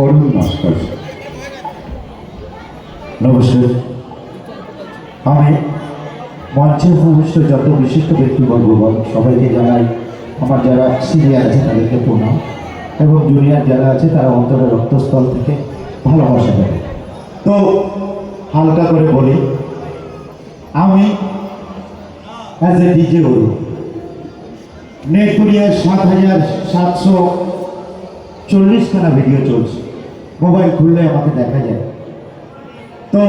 অরুণ নস্কর নমস্কার। আমি মঞ্চে উপবিষ্ট যত বিশিষ্ট ব্যক্তিবর্গগণ সবাইকে জানাই আমার যারা সিনিয়র আছে তাদেরকে প্রণাম। এবং জুনিয়র যারা আছে, তারা অন্তরের রক্তস্থল থেকে ভালোবাসা দেবে তো হালকা করে বলি, আমি অ্যাজ এ ডিজে অরুণ নেটকুরিয়ায় সাত হাজার সাতশো চল্লিশখানা ভিডিও চলছে। মোবাইল খুললে আমাকে দেখা যায়। তো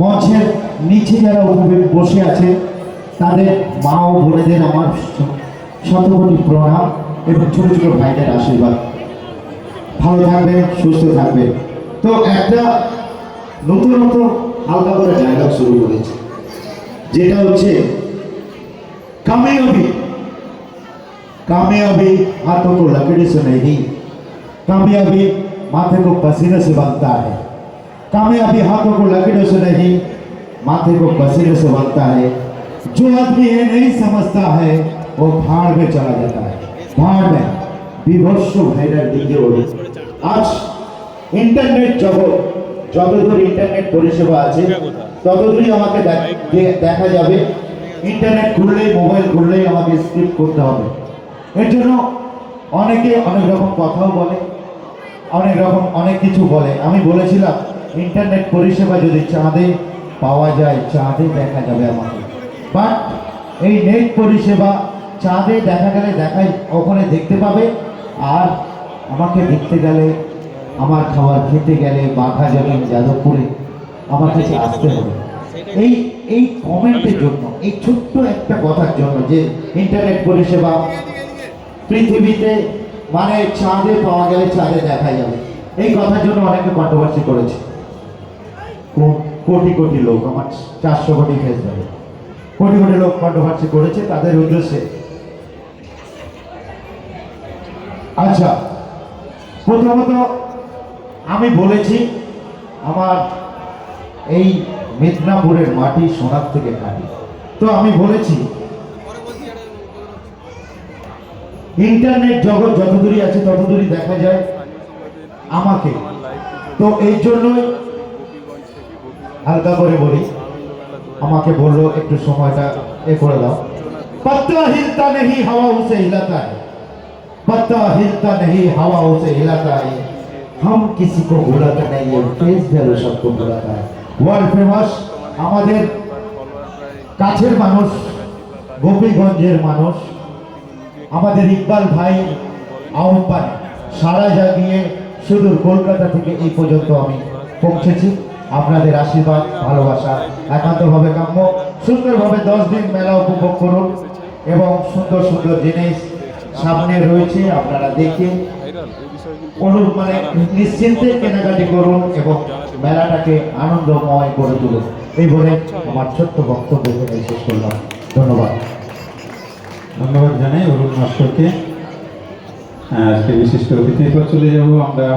মঞ্চের নিচে যারা বসে আছে, তাদের মা ও বোনেদের আমার শতকোটি প্রণাম এবং ছোটো ছোটো ভাইদের আশীর্বাদ। ভালো থাকবে, সুস্থ থাকবে। তো একটা নতুনত হালকা করে ডায়লগ শুরু করেছে। যেটা হচ্ছে, কামিয়াবি कामयाबी हाथों को लकड़ी से नहीं कामयाबी माथे को पसीने से बनता है कामयाबी हाथों को लकड़ियों से नहीं माथे को पसीने से बनता है जो आदमी ये नहीं समझता है वो भाड़ में चला जाता है भाड़ में বিভৎস ভাইরাল দিকে ওড়ে আজ ইন্টারনেট জগৎ যতদূর ইন্টারনেট পরিষেবা আছে ততদূরই আমাকে দেখ- দে- দেখা যাবে ইন্টারনেট খুললেই মোবাইল খুললেই আমাকে স্ক্রিপ্ট করতে হবে এর জন্য অনেকে অনেক রকম কথাও বলে, অনেক রকম অনেক কিছু বলে। আমি বলেছিলাম ইন্টারনেট পরিষেবা যদি চাঁদে পাওয়া যায়, চাঁদে দেখা যাবে আমাকে বাট এই নেট পরিষেবা চাঁদে দেখা গেলে দেখাই, ওখানে দেখতে পাবে। আর আমাকে দেখতে গেলে, আমার খাবার খেতে গেলে বাঘা জমিন যাদবপুরে আমার কাছে আসতে হবে। এই এই কমেন্টের জন্য, এই ছোট্ট একটা কথার জন্য যে ইন্টারনেট পরিষেবা পৃথিবীতে মানে চাঁদে পাওয়া গেলে চাঁদে দেখা যাবে। এই কথার জন্য অনেকে কন্ট্রোভার্সি করেছে। কোটি কোটি লোক, আমার চারশো কোটি ফেস ধরে। কোটি কোটি লোক কন্ট্রোভার্সি করেছে, তাদের উদ্দেশ্যে। আচ্ছা প্রথমত আমি বলেছি, আমার এই মেদিনীপুরের মাটি সোনার থেকে কাটি তো আমি বলেছি ইন্টারনেট জগৎ যতদূরই আছে ততদূরই দেখা যায় আমাকে তো এই জন্যই হালকা করে বলি আমাকে বললো একটু সময়টা এ করে দাও पत्ता हिलता नहीं हवा उसे हिलाता है पत्ता हिलता नहीं हवा उसे हिलाता है हम किसी को भुलाता नहीं है फेस भैलो सबको भुलाता है ওয়ার্ল্ড ফেমাস আমাদের কাছের মানুষ গোপীগঞ্জের মানুষ আমাদের ইকবাল ভাই আহ্বান সারা জাগিয়ে সুদূর কলকাতা থেকে এই পর্যন্ত আমি পৌঁছেছি। আপনাদের আশীর্বাদ, ভালোবাসা, একান্তভাবে কাম্য। সুন্দরভাবে দশ দিন মেলা উপভোগ করুন এবং সুন্দর সুন্দর জিনিস সামনে রয়েছে, আপনারা দেখে অনু মানে নিশ্চিন্তে কেনাকাটি করুন এবং মেলাটাকে আনন্দময় করে তুলুন। এই বলে আমার ছোট্ট বক্তব্য শেষ করলাম। ধন্যবাদ। ধন্যবাদ জানাই অরুণ মাস্টরকে আজকে বিশিষ্ট অতিথি পর চলে যাব আমরা